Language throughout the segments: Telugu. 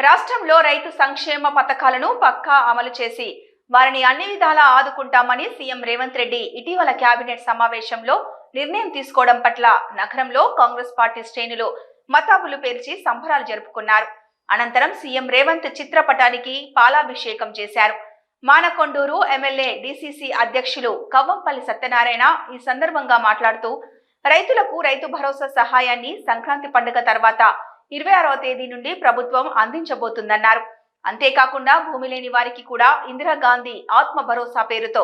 రాష్ట్రంలో రైతు సంక్షేమ పథకాలను పక్కా అమలు చేసి వారిని అన్ని విధాలా ఆదుకుంటామని సీఎం రేవంత్ రెడ్డి ఇటీవల కేబినెట్ సమావేశంలో నిర్ణయం తీసుకోవడం పట్ల నగరంలో కాంగ్రెస్ పార్టీ శ్రేణులు మతాబులు పేర్చి సంబరాలు జరుపుకున్నారు. అనంతరం సీఎం రేవంత్ చిత్రపటానికి పాలాభిషేకం చేశారు. మానకొండూరు ఎమ్మెల్యే డిసిసి అధ్యక్షులు కవ్వంపల్లి సత్యనారాయణ ఈ సందర్భంగా మాట్లాడుతూ రైతులకు రైతు భరోసా సహాయాన్ని సంక్రాంతి పండుగ తర్వాత ఇరవై ఆరవ తేదీ నుండి ప్రభుత్వం అందించబోతుందన్నారు. అంతేకాకుండా భూమి లేని వారికి కూడా ఇందిరాగాంధీ ఆత్మ భరోసా పేరుతో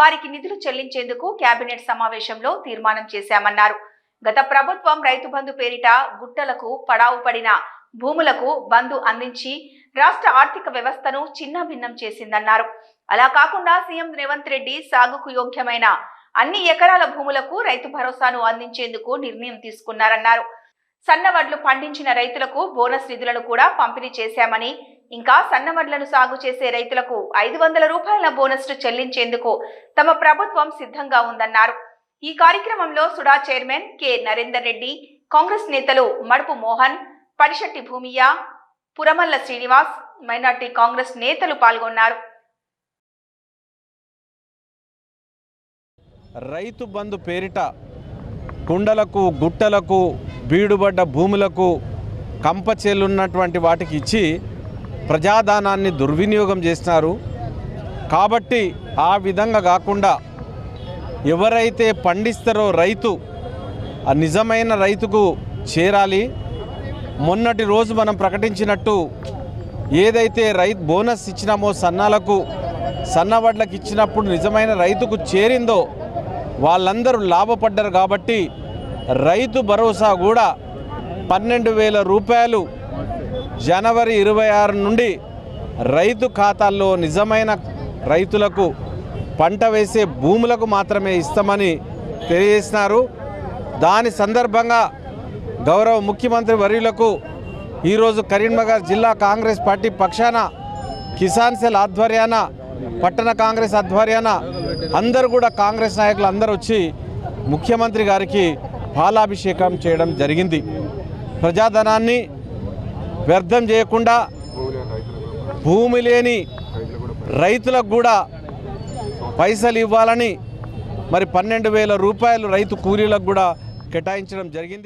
వారికి నిధులు చెల్లించేందుకు కేబినెట్ సమావేశంలో తీర్మానం చేశామన్నారు. గత ప్రభుత్వం రైతు బంధు పేరిట గుట్టలకు పడావు పడిన భూములకు బంధు అందించి రాష్ట్ర ఆర్థిక వ్యవస్థను చిన్నాభిన్నం చేసిందన్నారు. అలా కాకుండా సీఎం రేవంత్ రెడ్డి సాగుకు యోగ్యమైన అన్ని ఎకరాల భూములకు రైతు భరోసాను అందించేందుకు నిర్ణయం తీసుకున్నారన్నారు. సన్నవడ్లు పండించిన రైతులకు బోనస్ నిధులను కూడా పంపిణీ చేశామని ఇంకా సన్నవడ్లను సాగు చేసే రైతులకు ఐదు వందల రూపాయల బోనస్ చెల్లించేందుకు తమ ప్రభుత్వం సిద్ధంగా ఉందన్నారు. ఈ కార్యక్రమంలో SUDA chairman K. Narender Reddy Congress నేతలు మడుపు మోహన్ పడిశెట్టి భూమియ్య పురమల్ల శ్రీనివాస్ మైనార్టీ కాంగ్రెస్ నేతలు పాల్గొన్నారు. రైతు బంధు పేరిట కుండలకు గుట్టలకు బీడుబడ్డ భూములకు కంపచేలున్నటువంటి వాటికి ఇచ్చి ప్రజాదానాన్ని దుర్వినియోగం చేసినారు. కాబట్టి ఆ విధంగా కాకుండా ఎవరైతే పండిస్తారో రైతు ఆ నిజమైన రైతుకు చేరాలి. మొన్నటి రోజు మనం ప్రకటించినట్టు ఏదైతే రైతు బోనస్ ఇచ్చినామో సన్నాలకు సన్నవడ్లకు ఇచ్చినప్పుడు నిజమైన రైతుకు చేరిందో వాళ్ళందరూ లాభపడ్డారు కాబట్టి రైతు భరోసా కూడా పన్నెండు వేల రూపాయలు జనవరి ఇరవై ఆరు నుండి రైతు ఖాతాల్లో నిజమైన రైతులకు పంట వేసే భూములకు మాత్రమే ఇస్తామని తెలియజేసినారు. దాని సందర్భంగా గౌరవ ముఖ్యమంత్రి వర్యులకు ఈరోజు కరీంనగర్ జిల్లా కాంగ్రెస్ పార్టీ పక్షాన కిసాన్ సెల్ ఆధ్వర్యాన పట్టణ కాంగ్రెస్ ఆధ్వర్యాన అందరూ కూడా కాంగ్రెస్ నాయకులు అందరూ వచ్చి ముఖ్యమంత్రి గారికి పాలాభిషేకం చేయడం జరిగింది. ప్రజాధనాన్ని వ్యర్థం చేయకుండా భూమి లేని రైతులకు కూడా పైసలు ఇవ్వాలని మరి పన్నెండు వేల రూపాయలు రైతు కూలీలకు కూడా కేటాయించడం జరిగింది.